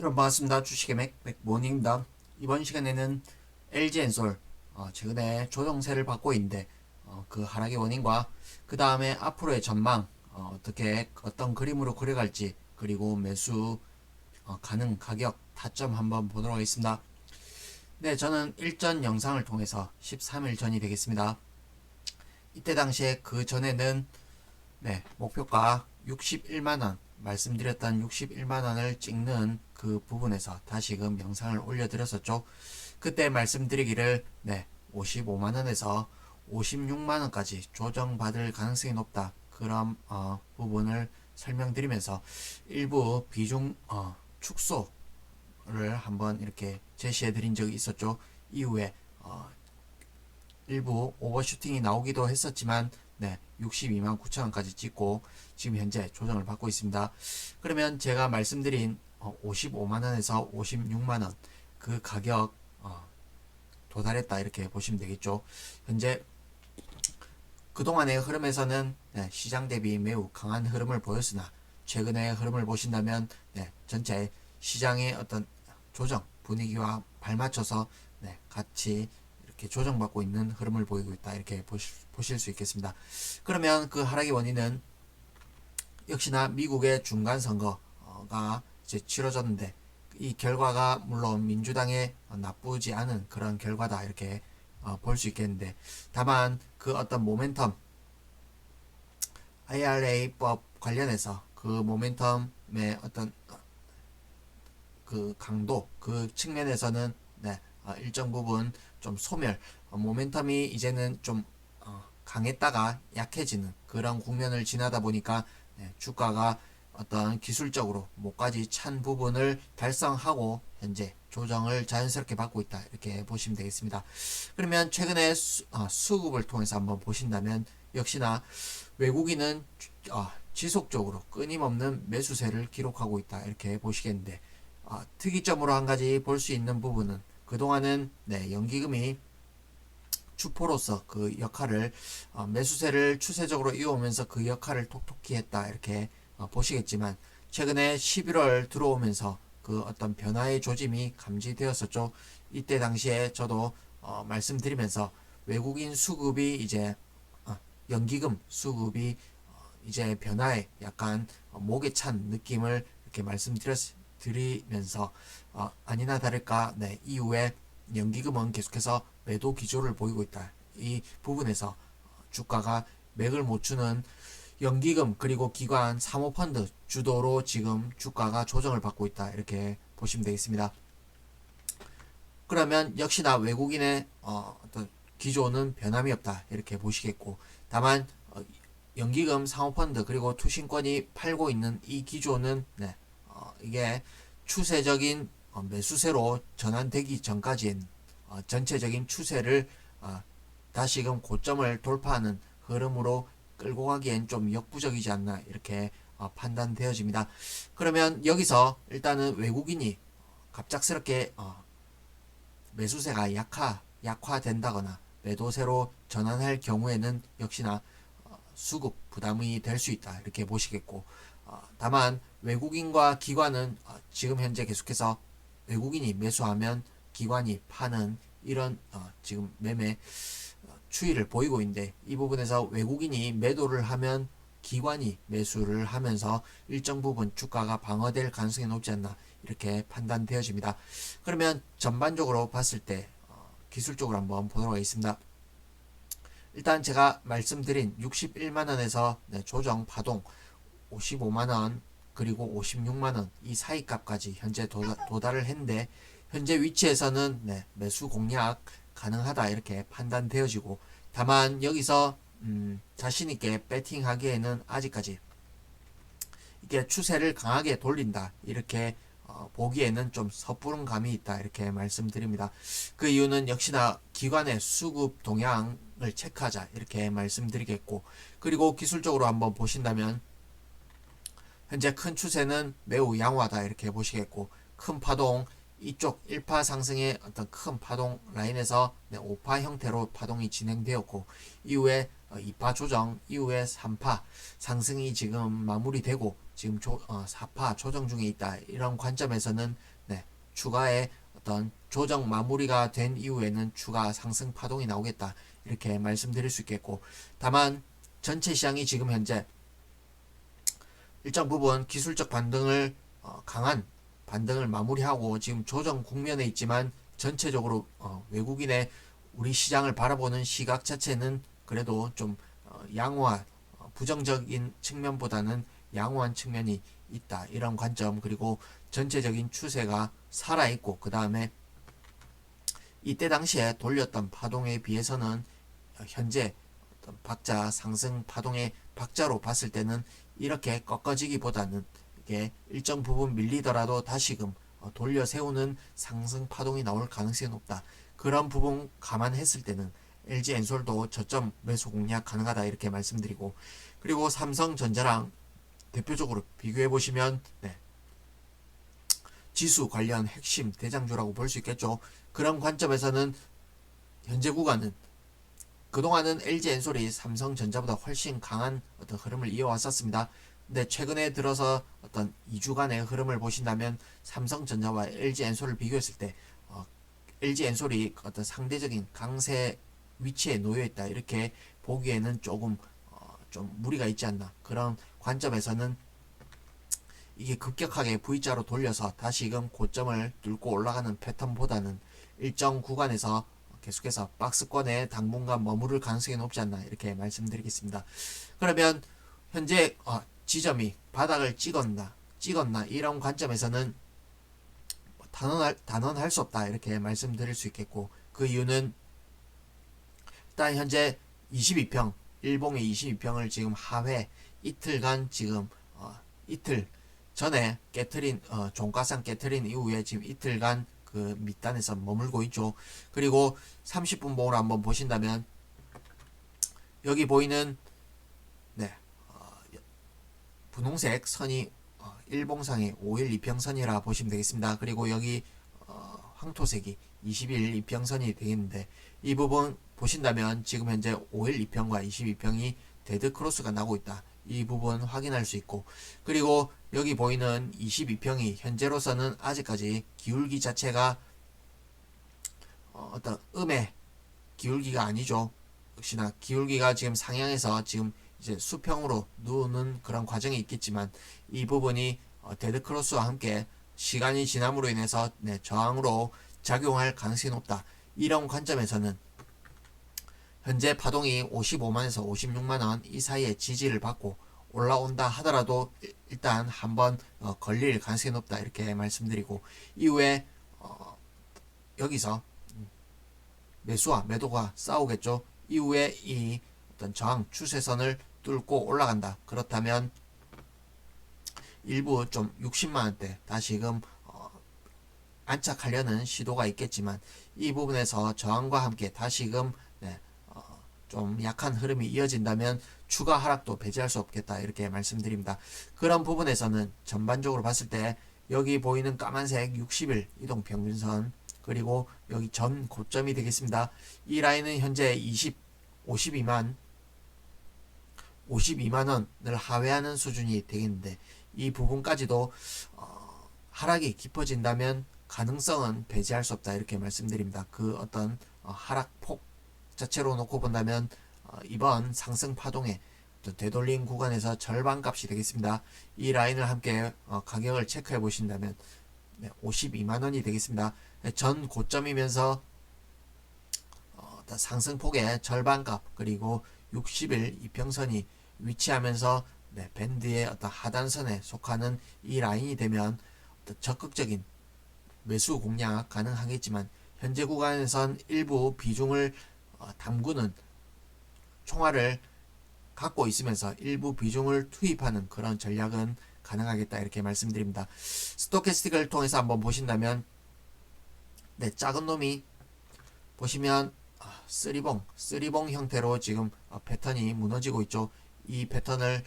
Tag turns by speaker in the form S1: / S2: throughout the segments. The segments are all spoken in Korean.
S1: 여러분 반갑습니다. 주식의 맥, 맥모닝입니다. 이번 시간에는 LG엔솔 어, 최근에 조정세를 받고 있는데 어, 그 하락의 원인과 그 다음에 앞으로의 전망 어, 떻게 어떤 그림으로 그려갈지 그리고 매수 어, 가능 가격 타점 한번 보도록 하겠습니다. 네, 저는 일전 영상을 통해서 13일 전이 되겠습니다. 이때 당시에 그 전에는 네, 목표가 61만원, 말씀드렸던 61만원을 찍는 그 부분에서 다시금 영상을 올려드렸었죠. 그때 말씀드리기를, 네, 55만원에서 56만원까지 조정받을 가능성이 높다. 그런, 어, 부분을 설명드리면서 일부 비중, 어, 축소를 한번 이렇게 제시해 드린 적이 있었죠. 이후에, 어, 일부 오버슈팅이 나오기도 했었지만 네, 62만 9천 원까지 찍고 지금 현재 조정을 받고 있습니다. 그러면 제가 말씀드린 55만 원에서 56만 원 그 가격 어, 도달했다 이렇게 보시면 되겠죠. 현재 그동안의 흐름에서는 네, 시장 대비 매우 강한 흐름을 보였으나 최근의 흐름을 보신다면 네, 전체 시장의 어떤 조정 분위기와 발맞춰서 네, 같이 이렇게 조정받고 있는 흐름을 보이고 있다. 이렇게 보실, 보실 수 있겠습니다. 그러면 그 하락의 원인은 역시나 미국의 중간 선거가 이제 치러졌는데 이 결과가 물론 민주당에 나쁘지 않은 그런 결과다. 이렇게 어, 볼수 있겠는데. 다만 그 어떤 모멘텀 IRA법 관련해서 그 모멘텀의 어떤 어, 그 강도 그 측면에서는 네, 어, 일정 부분 좀 소멸 어, 모멘텀이 이제는 좀 어, 강했다가 약해지는 그런 국면을 지나다 보니까 네, 주가가 어떤 기술적으로 목까지 찬 부분을 달성하고 현재 조정을 자연스럽게 받고 있다 이렇게 보시면 되겠습니다. 그러면 최근에 수, 어, 수급을 통해서 한번 보신다면 역시나 외국인은 어, 지속적으로 끊임없는 매수세를 기록하고 있다 이렇게 보시겠는데 어, 특이점으로 한 가지 볼 수 있는 부분은 그동안은 네, 연기금이 주포로서 그 역할을 어, 매수세를 추세적으로 이어오면서 그 역할을 톡톡히 했다 이렇게 어, 보시겠지만 최근에 11월 들어오면서 그 어떤 변화의 조짐이 감지되었었죠. 이때 당시에 저도 어, 말씀드리면서 외국인 수급이 이제 어, 연기금 수급이 어, 이제 변화에 약간 어, 목에 찬 느낌을 이렇게 말씀드 리면서 어, 아니나 다를까 네, 이후에 연기금은 계속해서 매도 기조를 보이고 있다. 이 부분에서 어, 주가가 맥을 못 추는 연기금 그리고 기관 사모펀드 주도로 지금 주가가 조정을 받고 있다 이렇게 보시면 되겠습니다. 그러면 역시나 외국인의 어, 어떤 기조는 변함이 없다 이렇게 보시겠고 다만 어, 연기금 사모펀드 그리고 투신권이 팔고 있는 이 기조는 네, 어, 이게 추세적인 어, 매수세로 전환되기 전까지는 어, 전체적인 추세를 어, 다시금 고점을 돌파하는 흐름으로 끌고 가기엔 좀 역부족이지 않나 이렇게 어, 판단되어집니다. 그러면 여기서 일단은 외국인이 갑작스럽게 어, 매수세가 약화 약화된다거나 매도세로 전환할 경우에는 역시나 어, 수급 부담이 될 수 있다 이렇게 보시겠고 어, 다만 외국인과 기관은 어, 지금 현재 계속해서 외국인이 매수하면 기관이 파는 이런 어, 지금 매매 어, 추이를 보이고 있는데 이 부분에서 외국인이 매도를 하면 기관이 매수를 하면서 일정 부분 주가가 방어될 가능성이 높지 않나 이렇게 판단되어집니다. 그러면 전반적으로 봤을 때 어, 기술적으로 한번 보도록 하겠습니다. 일단 제가 말씀드린 61만원에서 네, 조정 파동 55만원 그리고 56만 원 이 사이 값까지 현재 도달, 도달 을 했는데 현재 위치에서는 네, 매수 공략 가능하다 이렇게 판단되어지고 다만 여기서 음, 자신 있게 배팅하기에는 아직까지 이게 추세를 강하게 돌린다 이렇게 어, 보기에는 좀 섣부른 감이 있다 이렇게 말씀드립니다. 그 이유는 역시나 기관의 수급 동향을 체크하자 이렇게 말씀드리겠고 그리고 기술적으로 한번 보신다면 현재 큰 추세는 매우 양호하다 이렇게 보시겠고 큰 파동 이쪽 1파 상승의 어떤 큰 파동 라인에서 네, 5파 형태로 파동이 진행되었고 이후에 어, 2파 조정 이후에 3파 상승이 지금 마무리되고 지금 조, 어, 사파 조정 중에 있다. 이런 관점에서는 네, 추가의 어떤 조정 마무리가 된 이후에는 추가 상승 파동이 나오겠다. 이렇게 말씀드릴 수 있겠고 다만 전체 시장이 지금 현재 일정 부분 기술적 반등을 어, 강한 반등을 마무리하고 지금 조정 국면에 있지만 전체적으로 어, 외국인의 우리 시장을 바라보는 시각 자체는 그래도 좀 어, 양호한 어, 부정적인 측면보다는 양호한 측면이 있다. 이런 관점. 그리고 전체적인 추세가 살아 있고 그 다음에 이때 당시에 돌렸던 파동에 비해서는 어, 현재 어떤 박자 상승 파동의 박자로 봤을 때는 이렇게 꺾어지기보다는 이게 일정 부분 밀리더라도 다시금 어, 돌려 세우는 상승 파동이 나올 가능성이 높다. 그런 부분 감안했을 때는 LG 엔솔도 저점 매수 공략 가능하다 이렇게 말씀드리고 그리고 삼성전자랑 대표적으로 비교해 보시면 네. 지수 관련 핵심 대장주라고 볼 수 있겠죠. 그런 관점에서는 현재 구간은 그동안은 LG 엔솔이 삼성전자보다 훨씬 강한 어떤 흐름을 이어왔었습니다. 근데 최근에 들어서 어떤 2주간의 흐름을 보신다면 삼성전자와 LG 엔솔을 비교했을 때 어, LG 엔솔이 어떤 상대적인 강세 위치에 놓여 있다 이렇게 보기에는 조금 어, 좀 무리가 있지 않나 그런 관점에서는 이게 급격하게 V자로 돌려서 다시금 고점을 뚫고 올라가는 패턴보다는 일정 구간에서 계속해서 박스권에 당분간 머무를 가능성이 높지 않나 이렇게 말씀드리겠습니다. 그러면 현재 어, 지점이 바닥을 찍었나 찍었나 이런 관점에서는 뭐 단언할 단언할 수 없다 이렇게 말씀드릴 수 있겠고 그 이유는 일단 현재 22평 일봉의 22평을 지금 하회 이틀간 지금 어, 이틀 전에 깨트린 어, 종가상 깨트린 이후에 지금 이틀간 그 밑단에서 머물고 있죠. 그리고 30분 봉을 한번 보신다면 여기 보이는 네 어, 분홍색 선이 어, 일봉상의 5일 이평선이라 보시면 되겠습니다. 그리고 여기 어, 황토색이 20일 이평선이 되겠는데 이 부분 보신다면 지금 현재 5일 2평과 22평이 데드 크로스가 나고 있다. 이 부분 확인할 수 있고 그리고 여기 보이는 22평이 현재로서는 아직까지 기울기 자체가 어, 어떤 음의 기울기가 아니죠. 역시나 기울기가 지금 상향해서 지금 이제 수평으로 누우는 그런 과정이 있겠지만 이 부분이 어, 데드 크로스와 함께 시간이 지남으로 인해서 네, 저항으로 작용할 가능성이 높다. 이런 관점에서는 현재 파동이 55만에서 56만원 이 사이에 지지를 받고 올라온다 하더라도 일단 한번 어, 걸릴 가능성이 높다 이렇게 말씀드리고 이후에 어, 여기서 매수와 매도가 싸우겠죠. 이후에 이 어떤 저항 추세선을 뚫고 올라간다. 그렇다면 일부 좀 60만원대 다시금 어, 안착하려는 시도가 있겠지만 이 부분에서 저항과 함께 다시금 네, 어, 좀 약한 흐름이 이어진다면 추가 하락도 배제할 수 없겠다 이렇게 말씀드립니다. 그런 부분에서는 전반적으로 봤을 때 여기 보이는 까만색 60일 이동 평균선 그리고 여기 전 고점이 되겠습니다. 이 라인은 현재 20 52만 52만 원을 하회하는 수준이 되겠는데 이 부분까지도 어, 하락이 깊어진다면 가능성은 배제할 수 없다 이렇게 말씀드립니다. 그 어떤 어, 하락폭 자체로 놓고 본다면 어, 이번 상승 파동의 되돌림 구간에서 절반 값이 되겠습니다. 이 라인을 함께 어, 가격을 체크해 보신다면 네, 52만 원이 되겠습니다. 네, 전 고점이면서 어, 상승폭의 절반값 그리고 60일 이평선이 위치하면서 네, 밴드의 어떤 하단선에 속하는 이 라인이 되면 적극적인 매수 공략 가능하겠지만 현재 구간에선 일부 비중을 어, 담그는 총알을 갖고 있으면서 일부 비중을 투입하는 그런 전략은 가능하겠다 이렇게 말씀드립니다. 스토캐스틱을 통해서 한번 보신다면 네 작은 놈이 보시면 아, 쓰리봉 쓰리봉 형태로 지금 어, 패턴이 무너지고 있죠. 이 패턴을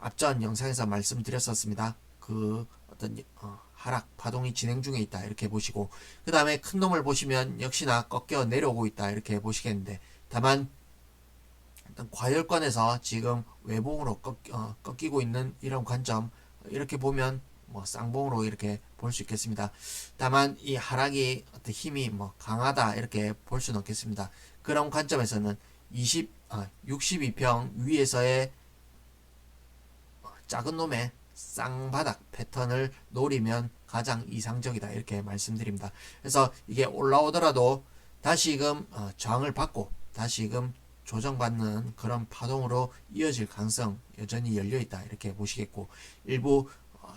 S1: 앞전 영상에서 말씀드렸었습니다. 그 어떤 어, 하락 파동이 진행 중에 있다 이렇게 보시고 그 다음에 큰 놈을 보시면 역시나 꺾여 내려오고 있다 이렇게 보시겠는데 다만 일단 과열권에서 지금 외봉으로 꺾, 어, 꺾이고 있는 이런 관점 이렇게 보면 뭐 쌍봉으로 이렇게 볼 수 있겠습니다. 다만 이 하락이 어떤 힘이 뭐 강하다 이렇게 볼 수는 없겠습니다. 그런 관점에서는 20, 아, 62평 위에서의 어, 작은 놈의 쌍바닥 패턴을 노리면 가장 이상적이다. 이렇게 말씀드립니다. 그래서 이게 올라오더라도 다시금 어, 저항을 받고 다시금 조정받는 그런 파동으로 이어질 가능성 여전히 열려 있다. 이렇게 보시겠고 일부 어,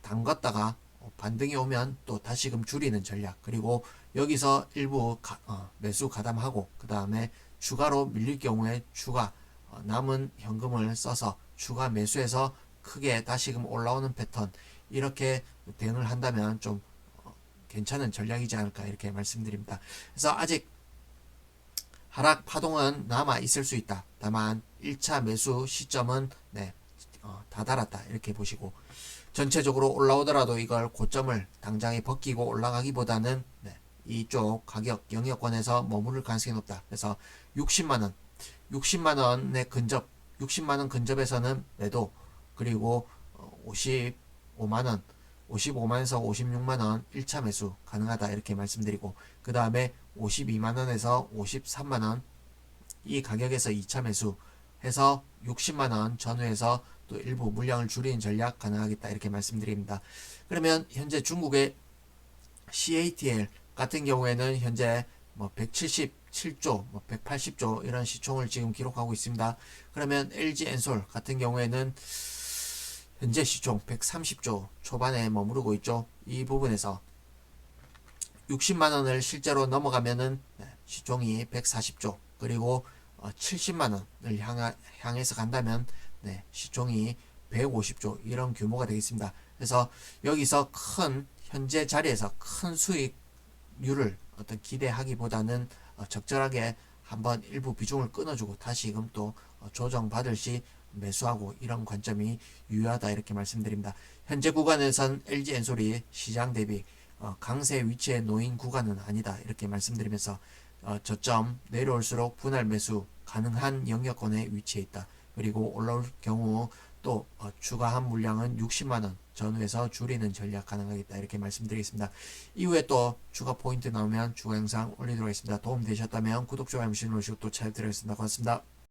S1: 담갔다가 어, 반등이 오면 또 다시금 줄이는 전략. 그리고 여기서 일부 가- 어, 매수 가담하고 그 다음에 추가로 밀릴 경우에 추가 어, 남은 현금을 써서 추가 매수해서 크게 다시금 올라오는 패턴 이렇게 대응을 한다면 좀 어, 괜찮은 전략이지 않을까 이렇게 말씀드립니다. 그래서 아직 하락 파동은 남아 있을 수 있다. 다만 1차 매수 시점은 네, 어, 다다랐다 이렇게 보시고 전체적으로 올라오더라도 이걸 고점을 당장에 벗기고 올라가기보다는 네, 이쪽 가격 영역권에서 머무를 가능성이 높다. 그래서 60만 원, 60만 원의 근접, 60만 원 근접에서는 매도 그리고 어, 55만 원, 55만에서 56만 원 1차 매수 가능하다 이렇게 말씀드리고 그 다음에 52만 원에서 53만 원 이 가격에서 2차 매수 해서 60만 원 전후에서 또 일부 물량을 줄이는 전략 가능하겠다 이렇게 말씀드립니다. 그러면 현재 중국의 CATL 같은 경우에는 현재 뭐 177조, 뭐 180조 이런 시총을 지금 기록하고 있습니다. 그러면 LG 엔솔 같은 경우에는 현재 시총 130조 초반에 머무르고 있죠. 이 부분에서 60만 원을 실제로 넘어가면은 네, 시총이 140조 그리고 어, 70만 원을 향하, 향해서 간다면 네, 시총이 150조 이런 규모가 되겠습니다. 그래서 여기서 큰 현재 자리에서 큰 수익률을 어떤 기대하기보다는 어, 적절하게 한번 일부 비중을 끊어주고 다시금 또 어, 조정 받을 시 매수하고 이런 관점이 유효하다 이렇게 말씀드립니다. 현재 구간에선 LG 엔솔이 시장 대비 어, 강세 위치에 놓인 구간은 아니다 이렇게 말씀드리면서 어, 저점 내려올수록 분할 매수 가능한 영역권에 위치해 있다. 그리고 올라올 경우 또 어, 추가한 물량은 60만 원 전후에서 줄이는 전략 가능하겠다 이렇게 말씀드리겠습니다. 이후에 또 추가 포인트 나오면 추가 영상 올리도록 하겠습니다. 도움 되셨다면 구독, 좋아요, 알림 눌러주시고 또 찾아드리겠습니다. 고맙습니다.